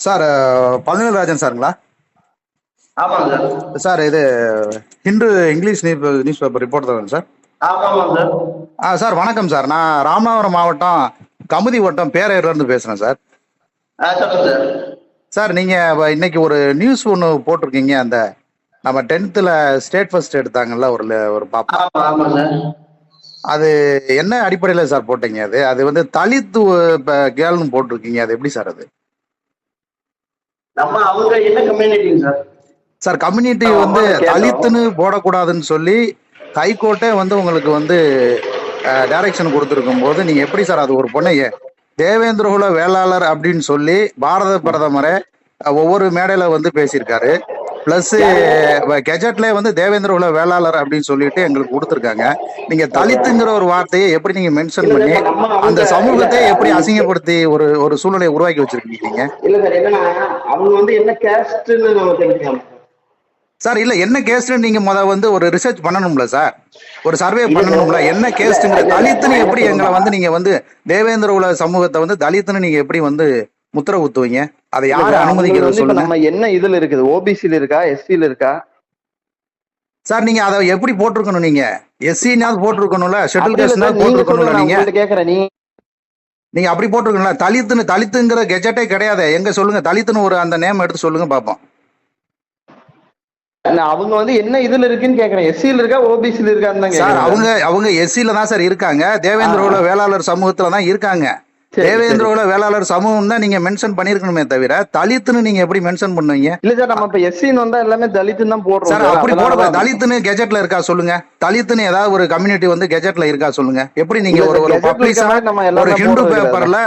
Sir பதினேழு ராஜன் சாருங்களா? Sir sir இது Hindu English news news paper reporter sir. ஆ sir வணக்கம் சார். நான் ராமநாதபுரம் மாவட்டம் கமுதி வட்டம் பேரையூர்லேருந்து பேசுகிறேன் சார். சார். சார் நீங்கள் இன்னைக்கு ஒரு நியூஸ் ஒன்று போட்டிருக்கீங்க. அந்த நம்ம டென்த்தில் ஸ்டேட் ஃபர்ஸ்ட் எடுத்தாங்கல்ல ஒரு ஒரு பாப்பா. அது என்ன அடிப்படையில் சார் போட்டீங்க அது? அது வந்து தலித்து கேள்னு போட்டிருக்கீங்க. அது எப்படி சார் அது? நம்ம அவங்க என்ன கம்யூனிட்டிங்க சார் சார் கம்யூனிட்டி வந்து. தலித்துன்னு போடக்கூடாதுன்னு சொல்லி ஹைகோர்ட்டே வந்து உங்களுக்கு வந்து டைரக்ஷன் கொடுத்துருக்கும் போது நீங்க எப்படி சார் அது ஒரு பொண்ணை தேவேந்திரகுல வேளாளர் அப்படின்னு சொல்லி பாரத பிரதமரே ஒவ்வொரு மேடையில வந்து பேசியிருக்காரு பிளஸ் கெஜெட்ல வந்து தேவேந்திரகுல வேளாளர் அப்படின்னு சொல்லிட்டு எங்களுக்கு கொடுத்துருக்காங்க. நீங்க தலித்துங்கிற ஒரு வார்த்தையை எப்படி நீங்க மென்ஷன் பண்ணி அந்த சமூகத்தை எப்படி அசிங்கப்படுத்தி ஒரு ஒரு சூழ்நிலையை உருவாக்கி வச்சிருக்கீங்க? இல்ல சார் என்னன்னா அவங்க வந்து என்ன கேஸ்ட்னு நம்ம தெரிஞ்சுக்கலாம்? சார் இல்ல என்ன கேஸ்ட்னு நீங்க முத வந்து ஒரு ரிசர்ச் பண்ணணும்ல சார் ஒரு சர்வே பண்ணணும்ல என்ன கேஸ்ட்ங்கிற தலித்துன்னு எப்படி எங்களை வந்து நீங்க வந்து தேவேந்திர உல சமூகத்தை வந்து தலித்துன்னு நீங்க எப்படி வந்து முத்திர குத்துவீங்க அதை யாரு அனுமதிக்கிறது சொல்லுங்க. நம்ம என்ன இதுல இருக்குது? ஓபிசில இருக்கா? எஸ்சில இருக்கா? சார் நீங்க அதை எப்படி போட்டிருக்கணும் நீங்க? எஸ்சினாவது போட்டிருக்கணும்ல? ஷெட்யூல் சார், நீங்க போட்டிருக்கணும்ல நீங்க? கேக்குறேன். நீங்க நீங்க அப்படி போட்டிருக்கணும்ல? தலித்துன்னு தலித்துங்கிற கெஜெட்டே கிடையாது. எங்க சொல்லுங்க? தலித்துன்னு ஒரு அந்த நேம் எடுத்து சொல்லுங்க பாப்போம் அவங்க வந்து என்ன இதுல இருக்குன்னு கேக்குறேன். எஸ்சில இருக்கா ஓபிசில இருக்கான்னு தான் சார் அவங்க அவங்க எஸ்சில தான் சார் இருக்காங்க. தேவேந்திர உல வேளாளர் சமூகத்துல தான் இருக்காங்க. சரி, தேவேந்திர சரி. உல வேளாளர் சமூகம் தான் நீங்க மென்ஷன் பண்ணிருக்கணுமே தவிர தலித்துன்னு நீங்க எப்படி மென்ஷன் பண்ணுவீங்க? இல்ல சார் நம்ம இப்ப எஸ்சின்னு வந்தா எல்லாமே தலித்துன்னு தான் போடுறோம் சார். அப்படி போட தான் தலித்துன்னு கெஜெட்ல இருக்கா சொல்லுங்க. தலித்துன்னு ஏதாவது ஒரு கம்யூனிட்டி வந்து கெஜெட்ல இருக்கா சொல்லுங்க. எப்படி நீங்க ஒரு ஒரு பப்ளிஷா ஒரு ஹிந்து. பேப்பர்ல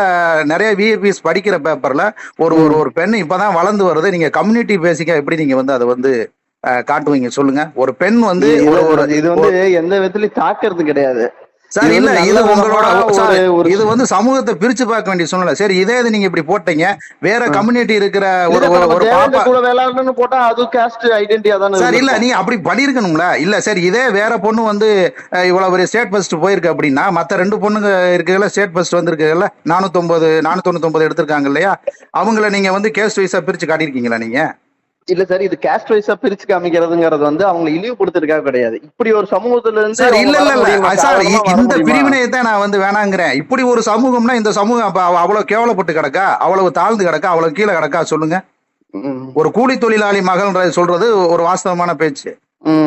நிறைய விஐபிஸ் படிக்கிற பேப்பர்ல ஒரு ஒரு ஒரு பெண் இப்பதான் வளர்ந்து வருது. நீங்க கம்யூனிட்டி பேசிக்கா எப்படி நீங்க வந்து அதை வந்து காட்டுவீங்க சொல்லுங்க. ஒரு பெண் வந்து ஒரு இது வந்து எந்த விதத்துலயும் தாக்குறது கிடையாது. சார் இல்ல இது உங்களோட இது வந்து சமூகத்தை பிரிச்சு பார்க்க வேண்டிய சூழ்நிலை. சரி இதே இது நீங்க இப்படி போட்டீங்க வேற கம்யூனிட்டி இருக்கிற ஒரு ஒரு பாப்பா குல வேளாளர்னு போட்டா அது காஸ்ட் ஐடென்டிட்டியா தானே சார் இல்ல இருக்கும். நீ அப்படி பண்ணிருக்கணும்ல. இல்ல சரி இதே வேற பொண்ணு வந்து இவ்வளவு பெரிய ஸ்டேட் ஃபர்ஸ்ட் போயிருக்கு அப்படின்னா மத்த ரெண்டு பொண்ணுங்க இருக்குல்ல ஸ்டேட் ஃபர்ஸ்ட் வந்திருக்குல்ல நானூத்தொன்பது நானூத்தொண்ணூத்தொன்பது எடுத்திருக்காங்க இல்லையா? அவங்கள நீங்க வந்து கேஸ்ட் வைஸா பிரிச்சு காட்டியிருக்கீங்களா நீங்க? இல்ல சார் இது காஸ்ட் வைஸா பிரிச்சு காமிக்கிறதுங்கிறது வந்து அவங்க இழிவுபடுத்துறதுக்காக கிடையாது. இப்படி ஒரு சமூகத்துல இருந்து சார் இல்ல இல்ல இல்ல? சார் இந்த? பிரிவினையை தான் நான் வந்து வேணாங்கிறேன். இப்படி ஒரு சமூகம்னா இந்த சமூகம் அப்ப அவ- அவ்வளவு கேவலப்பட்டு கிடக்கா? அவ்வளவு தாழ்ந்து கிடக்கா? அவ்வளவு கீழே கிடக்கா? சொல்லுங்க. ஒரு கூலி தொழிலாளி மகள்ன்றது சொல்றது ஒரு வாஸ்தவமான பேச்சு.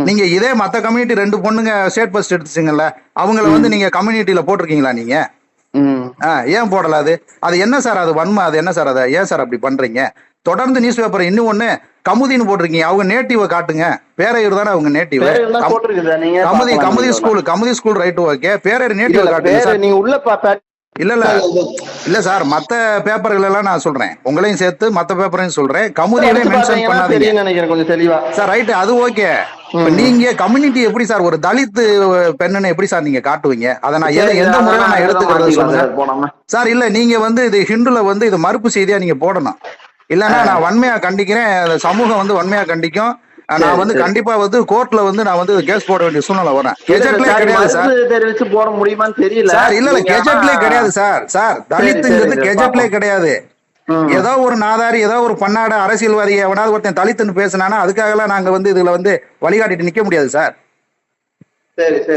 நீங்க இதே மத்த கம்யூனிட்டி ரெண்டு பொண்ணுங்க ஸ்டேட் ஃபர்ஸ்ட் எடுத்துச்சுங்கல்ல அவங்கள வந்து நீங்க கம்யூனிட்டியில போட்டிருக்கீங்களா நீங்க? ஏன் போடல அது? அது என்ன சார் அது வன்மை அது என்ன சார் அதை ஏன் சார் அப்படி பண்றீங்க? தொடர்ந்து நியூஸ் பேப்பர் இன்னும் ஒண்ணு கமுதின்னு போட்டிருக்கீங்க. அவங்க நேட்டிவ காட்டுங்க. பேரையூர் தானே அவங்க native Kamudhi Kamudhi. School Kamudhi school right okay Peraiyur native காட்டுங்க நீங்க உள்ள இல்ல இல்ல. இல்ல சார் மத்த பேப்பர்கள் எல்லாம் நான் சொல்றேன். உங்களையும் சேர்த்து மத்த பேப்பரையும் சொல்றேன். கமுதியிலே மென்ஷன் பண்ணாதீங்க. நினைக்கிறேன். கொஞ்சம் தெளிவா. சார் ரைட் அது ஓகே நீங்க கம்யூனிட்டி எப்படி சார்? ஒரு தலித் பெண்ணுன்னு எப்படி சார் நீங்க காட்டுவீங்க? அதை நான் எதை- எந்த முறையில நான் எடுத்துக்கிறது சொல்லுங்க. சார் இல்ல நீங்க வந்து இது ஹிந்துல வந்து இது மறுப்பு செய்தியா நீங்க போடணும். இல்லன்னா நான் வன்மையா கண்டிக்கிறேன். சமூகம் வந்து வன்மையா கண்டிக்கும். நான் வந்து கண்டிப்பா வந்து கோர்ட்ல வந்து நான் வந்து கேஸ் போட வேண்டிய சூழ்நிலை வரேன். கெஜெட்லயே கிடையாது சார். தெரிவிச்சு போட முடியுமான்னு தெரியல. சார் இல்ல இல்ல ஆனா- கிடையாது சார். சார் தலித்துங்கிறது பாப்போம். கிடையாது. ஏதோ ஒரு நாதாரி ஏதோ ஒரு பன்னாட அரசியல்வாதி எவனாவது ஒருத்தன் தலித்துன்னு பேசினானா அதுக்காகலாம் நாங்க வந்து இதுல வந்து வழிகாட்டிட்டு நிக்க முடியாது சார்.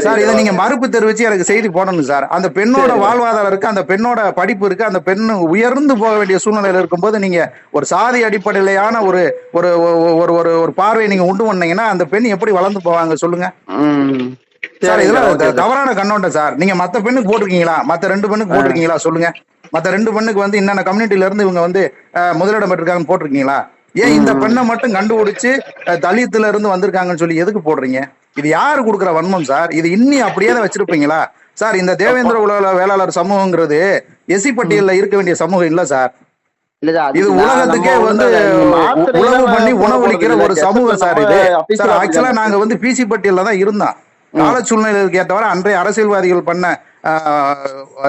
சரி இதை நீங்க மறுப்பு தெரிவிச்சு எனக்கு செய்தி போடணும் சார். அந்த பெண்ணோட வாழ்வாதாரம் இருக்கு அந்த பெண்ணோட படிப்பு இருக்கு அந்த பெண் உயர்ந்து போக வேண்டிய சூழ்நிலையில இருக்கும்போது நீங்க ஒரு சாதி அடிப்படையிலான ஒரு ஒரு ஒரு- ஒரு ஒரு பார்வையை நீங்க உண்டு பண்ணீங்கன்னா அந்த பெண் எப்படி வளர்ந்து போவாங்க சொல்லுங்க. Sir sir. தவறான கண்ணோட்டம் சார். நீங்க மத்த பெண்ணுக்கு போட்டிருக்கீங்களா? மத்த ரெண்டு பெண்ணுக்கு போட்டிருக்கீங்களா? சொல்லுங்க. மத்த ரெண்டு பெண்ணுக்கு வந்து இன்னென்ன கம்யூனிட்டில இருந்து இவங்க வந்து முதலிடம் பெற்றிருக்காங்கன்னு போட்டிருக்கீங்களா? ஏன் இந்த பெண்ணை மட்டும் கண்டுபிடிச்சு தலித்துல இருந்து வந்திருக்காங்கன்னு சொல்லி எதுக்கு போடுறீங்க? இது யாரு கொடுக்குற வன்மம் சார் இது இன்னி அப்படியே தான் வச்சிருப்பீங்களா சார் இந்த தேவேந்திர உலக வேளாளர் சமூகங்கிறது எஸ்சி பட்டியல்ல இருக்க வேண்டிய சமூகம் இல்ல சார் இது உலகத்துக்கே வந்து எல்லாம் பண்ணி உணவளிக்கிற ஒரு. சமூகம் சார் இது சார் ஆக்சுவலா நாங்க வந்து பிசி பட்டியல்ல தான் இருந்தோம் கால சூழ்நிலைக்கு ஏற்றவரை அன்றைய அரசியல்வாதிகள் பண்ண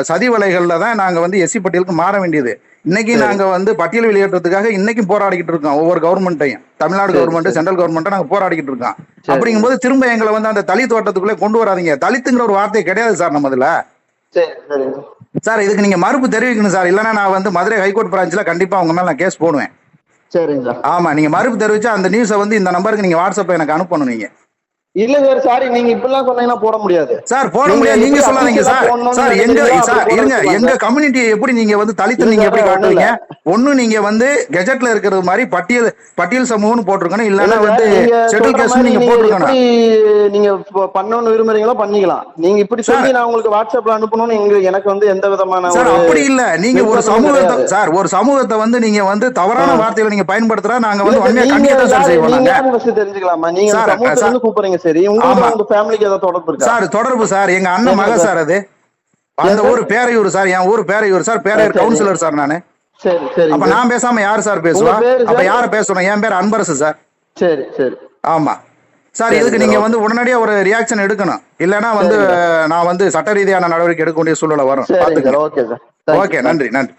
சதி வலைகள்ல தான் நாங்க வந்து எஸ்சி பட்டியலுக்கு மாற வேண்டியது. இன்னைக்கு நாங்க வந்து பட்டியல் வெளியேற்றத்துக்காக இன்னைக்கும் போராடிக்கிட்டு இருக்கோம். ஒவ்வொரு கவர்மெண்ட்டையும். தமிழ்நாடு கவர்மெண்ட். சென்ட்ரல் கவர்மெண்ட் நாங்க போராடிக்கிட்டு இருக்கோம். சரி. அப்படிங்கும்போது திரும்ப எங்களை வந்து அந்த தலித் வட்டத்துக்குள்ளே கொண்டு வராதீங்க. தலித்துங்கிற ஒரு வார்த்தை கிடையாது சார் நம்ம இதுல. சரி இதுக்கு நீங்க மறுப்பு தெரிவிக்கணும் சார். இல்லைன்னா நான் வந்து மதுரை ஹைகோர்ட் பிரான்ச்ல கண்டிப்பா உங்க மேல நான் கேஸ் போடுவேன். சரிங்க சார். ஆமா நீங்க மறுப்பு தெரிவிச்சா அந்த நியூஸை வந்து இந்த நம்பருக்கு நீங்க வாட்ஸ்அப்ல எனக்கு அனுப்பணும் நீங்க. இல்ல சார் சாரி நீங்க இப்படிலாம் சொன்னீங்கன்னா போட முடியாது. சார் போட முடியாது. நீங்க சொல்லாதீங்க சார். சார் எங்க சார் இருங்க. எங்க. கம்யூனிட்டியை எப்படி நீங்க வந்து தலித்து நீங்க எப்படி ஒண்ணும் காட்டுவீங்க? ஒண்ணு நீங்க வந்து கெஜெட்ல இருக்கிறது மாதிரி பட்டியல் பட்டியல் சமூகம்னு போட்டிருக்கணும். இல்ல இல்லன்னா சார், வந்து கேஸ்ட் மாதிரி நீங்க போட்டிருக்கணும். நீங்க ப- பண்ணணும்னு விரும்புறீங்களோ பண்ணிக்கலாம். நீங்க இப்படி. சொல்லி நான் உங்களுக்கு வாட்ஸ்அப்ல அனுப்பணும்னு எங்க எனக்கு வந்து எந்த விதமான சார் அப்படி இல்ல. நீங்க ஒரு சமூகத்தை. சார் ஒரு சமூகத்தை வந்து நீங்க வந்து தவறான. வார்த்தைகளை நீங்க பயன்படுத்துறா நாங்க வந்து உண்மையா கண்டிப்பா சார் செய்வோம் நீங்க தெரிஞ்சுக்கலாமா? நீங்க சமூகத்துல. இருந்து கூப்பிடுறீங்க சரி உங்களுக்கு. உங்க ஃபேமிலிக்கு ஏதாவது தொடர்பு இருக்கா? சார் தொடர்பு சார். எங்க அண்ணன் மக சார்? அது. அந்த? ஊர் பேரையூர் சார். என் ஊர் Peraiyur sir. Peraiyur. Councillor sir. நானு. சரி சரி. அப்ப நான் பேசாம யார் சார் பேசுவா? அப்ப? யார பேசணும்? என் பேர் அன்பரசு சார். சரி சரி. ஆமா. சார் இதுக்கு நீங்க. வந்து உடனடியா ஒரு ரியாக்ஷன் எடுக்கணும். இல்லைன்னா வந்து. நான் வந்து சட்ட ரீதியான நடவடிக்கை எடுக்க வேண்டிய சூழ்நிலை வரும். you. ஓகே நன்றி நன்றி.